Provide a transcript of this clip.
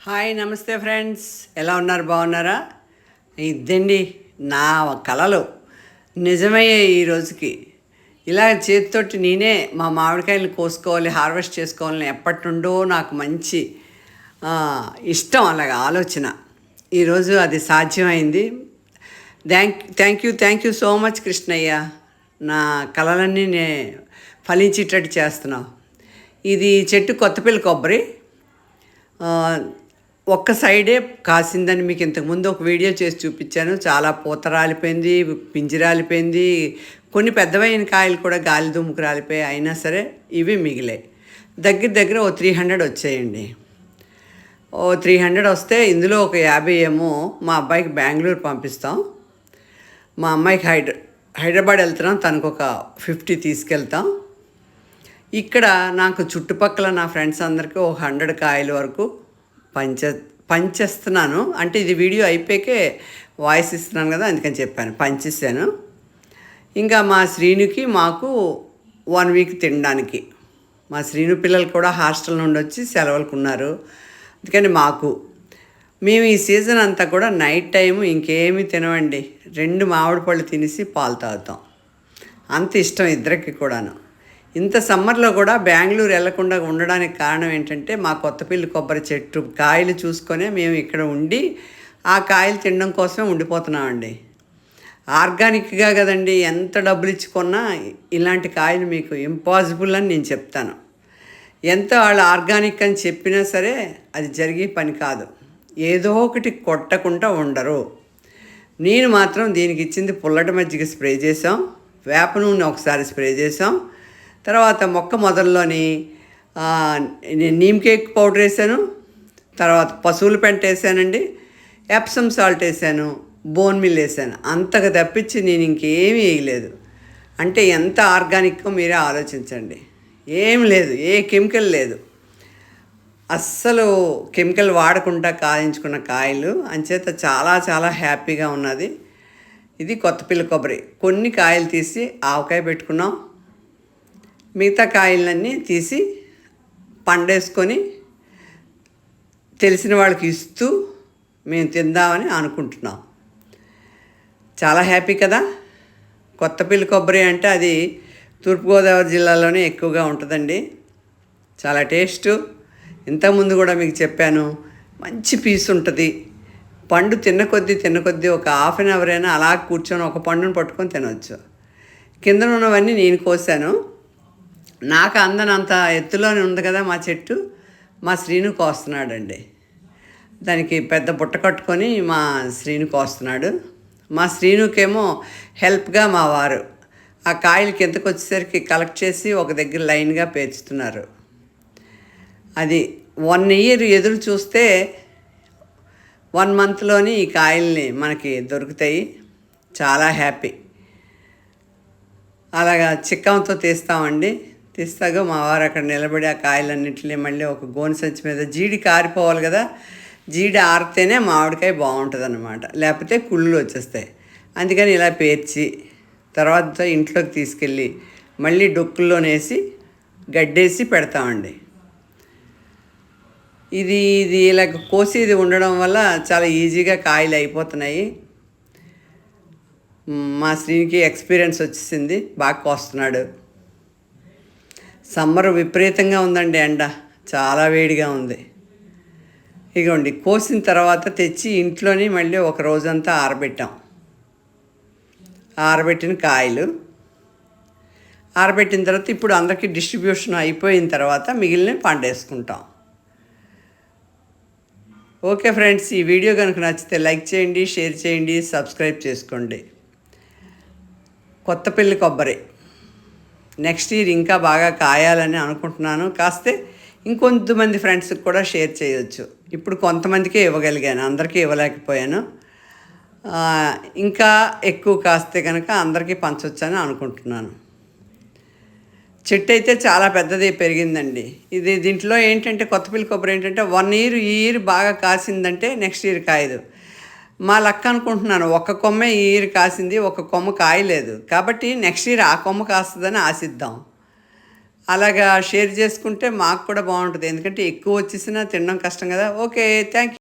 Hi నమస్తే friends. ఎలా ఉన్నారు? బాగున్నారా? ఇదండి నా కలలు నిజమయ్యే ఈ రోజుకి. ఇలా చేతితోటి నేనే మా మామిడికాయలు కోసుకోవాలి హార్వెస్ట్ చేసుకోవాలని ఎప్పటి నుండో నాకు మంచి ఇష్టం అలాగ ఆలోచన. ఈరోజు అది సాధ్యమైంది. Thank thank you thank you so much Krishnaiah. నా కళలన్నీ నే ఫలించేటట్టు చేస్తున్నావు. ఇది చెట్టు కొత్తపల్లి కొబ్బరి. ఒక్క సైడే కాసిందని మీకు ఇంతకుముందు ఒక వీడియో చేసి చూపించాను. చాలా పూత రాలిపోయింది పింజి రాలిపోయింది. కొన్ని పెద్దవైన కాయలు కూడా గాలి దుమ్ముకు రాలిపోయాయి. అయినా సరే ఇవి మిగిలాయి దగ్గర దగ్గర ఓ త్రీ హండ్రెడ్ వచ్చాయండి. ఓ త్రీ హండ్రెడ్ వస్తే ఇందులో ఒక యాభై ఏమో మా అబ్బాయికి బెంగళూరు పంపిస్తాం. మా అమ్మాయికి హైడ్ర హైదరాబాద్ వెళ్తున్నాం. తనకు ఒక ఫిఫ్టీ తీసుకెళ్తాం. ఇక్కడ నాకు చుట్టుపక్కల నా ఫ్రెండ్స్ అందరికీ ఒక హండ్రెడ్ కాయల వరకు పంచ పంచేస్తున్నాను. అంటే ఇది వీడియో అయిపోయాకే వాయిస్ ఇస్తున్నాను కదా అందుకని చెప్పాను. పంచేసాను ఇంకా మా శ్రీనుకి మాకు వన్ వీక్ తినడానికి. మా శ్రీను పిల్లలు కూడా హాస్టల్ నుండి వచ్చి సెలవులకు ఉన్నారు. అందుకని మాకు. మేము ఈ సీజన్ అంతా కూడా నైట్ టైము ఇంకేమీ తినవండి. రెండు మామిడి పళ్ళు తినేసి పాలు తాగుతాం. అంత ఇష్టం ఇద్దరికి కూడాను. ఇంత సమ్మర్లో కూడా బెంగళూరు వెళ్ళకుండా ఉండడానికి కారణం ఏంటంటే మా కొత్తపల్లి కొబ్బరి చెట్టు కాయలు చూసుకొనే మేము ఇక్కడ ఉండి ఆ కాయలు తినడం కోసమే ఉండిపోతున్నామండి. ఆర్గానిక్గా కదండి ఎంత డబ్బులు ఇచ్చుకున్నా ఇలాంటి కాయలు మీకు ఇంపాసిబుల్ అని నేను చెప్తాను. ఎంత వాళ్ళు ఆర్గానిక్ అని చెప్పినా సరే అది జరిగే పని కాదు. ఏదో ఒకటి కొట్టకుండా ఉండరు. నేను మాత్రం దీనికి ఇచ్చింది పుల్లటి మజ్జిగ స్ప్రే చేసాం వేప నూనె ఒకసారి స్ప్రే చేసాం తర్వాత మొక్క మొదల్లోని నీమ్ కేక్ పౌడర్ వేసాను. తర్వాత పశువుల పెంట వేసానండి. ఎప్సమ్ సాల్ట్ వేసాను. బోన్ మిల్ వేసాను. అంతకు తప్పించి నేను ఇంకేమీ వేయలేదు. అంటే ఎంత ఆర్గానిక్కో మీరే ఆలోచించండి. ఏం లేదు ఏ కెమికల్ లేదు. అస్సలు కెమికల్ వాడకుండా కాయించుకున్న కాయలు అంచేత చాలా చాలా హ్యాపీగా ఉన్నది. ఇది కొత్తపిల్ల కొబ్బరి. కొన్ని కాయలు తీసి ఆవకాయ పెట్టుకున్నాం. మిగతా కాయలన్నీ తీసి పండేసుకొని తెలిసిన వాళ్ళకి ఇస్తూ మేము తిందామని అనుకుంటున్నాం. చాలా హ్యాపీ కదా? కొత్తపల్లి కొబ్బరి అంటే అది తూర్పుగోదావరి జిల్లాలోనే ఎక్కువగా ఉంటుందండి. చాలా టేస్ట్. ఇంతకుముందు కూడా మీకు చెప్పాను మంచి పీస్ ఉంటుంది. పండు తిన్న కొద్దీ తిన్న కొద్దీ ఒక హాఫ్ అన్ అవర్ అయినా అలా కూర్చొని ఒక పండును పట్టుకొని తినవచ్చు కింద ఉన్నవన్నీ నేను కోసాను. నాకు అందనంత ఎత్తులోనే ఉంది కదా మా చెట్టు. మా శ్రీను కోస్తున్నాడండి. దానికి పెద్ద బుట్ట కట్టుకొని మా శ్రీను కోస్తున్నాడు. మా శ్రీనుకేమో హెల్ప్గా మా వారు ఆ కాయలు కిందకు వచ్చేసరికి కలెక్ట్ చేసి ఒక దగ్గర లైన్గా పేర్చుతున్నారు. అది వన్ ఇయర్ ఎదురు చూస్తే వన్ మంత్లోని ఈ కాయల్ని మనకి దొరుకుతాయి. చాలా హ్యాపీ. అలాగా చిక్కంతో తీస్తామండి. తీస్తాగా మా వారు అక్కడ నిలబడి ఆ కాయలన్నింటినీ మళ్ళీ ఒక గోను సంచి మీద జీడి కారిపోవాలి కదా జీడి ఆరితేనే మామిడికాయ బాగుంటుంది అనమాట లేకపోతే కుళ్ళు వచ్చేస్తాయి. అందుకని ఇలా పేర్చి తర్వాత ఇంట్లోకి తీసుకెళ్ళి మళ్ళీ డొక్కుల్లోనేసి గడ్డేసి పెడతామండి. ఇది ఇది ఇలా కోసి ఇది ఉండడం వల్ల చాలా ఈజీగా కాయలు అయిపోతున్నాయి. మా శ్రీనికి ఎక్స్పీరియన్స్ వచ్చేసింది. బాగా కోస్తున్నాడు. సమ్మర్ విపరీతంగా ఉందండి ఎండ. చాలా వేడిగా ఉంది. ఇగోండి కోసిన తర్వాత తెచ్చి ఇంట్లోనే మళ్ళీ ఒక రోజంతా ఆరబెట్టాం. ఆరబెట్టిన కాయలు. ఆరబెట్టిన తర్వాత ఇప్పుడు అందరికీ డిస్ట్రిబ్యూషన్ అయిపోయిన తర్వాత మిగిలిన పండేసుకుంటాం. ఓకే ఫ్రెండ్స్ ఈ వీడియో కనుక నచ్చితే లైక్ చేయండి షేర్ చేయండి సబ్స్క్రైబ్ చేసుకోండి. కొత్త పెళ్ళి కొబ్బరి. నెక్స్ట్ ఇయర్ ఇంకా బాగా కాయాలని అనుకుంటున్నాను. కాస్తే ఇంకొంతమంది ఫ్రెండ్స్కి కూడా షేర్ చేయొచ్చు. ఇప్పుడు కొంతమందికే ఇవ్వగలిగాను అందరికీ ఇవ్వలేకపోయాను. ఇంకా ఎక్కువ కాస్తే కనుక అందరికీ పంచవచ్చని అనుకుంటున్నాను. చెట్టు అయితే చాలా పెద్దది పెరిగిందండి. ఇది దీంట్లో ఏంటంటే కొత్తపల్లి కొబ్బరి ఏంటంటే వన్ ఇయర్ ఈ ఇయర్ బాగా కాసిందంటే నెక్స్ట్ ఇయర్ కాయదు. మా లక్క అనుకుంటున్నాను ఒక కొమ్మే ఈ ఇయర్ కాసింది ఒక కొమ్మ కాయలేదు. కాబట్టి నెక్స్ట్ ఇయర్ ఆ కొమ్మ కాస్తుందని ఆశిద్దాం. అలాగా షేర్ చేసుకుంటే మాకు కూడా బాగుంటుంది. ఎందుకంటే ఎక్కువ వచ్చేసినా తినడం కష్టం కదా. Okay thank you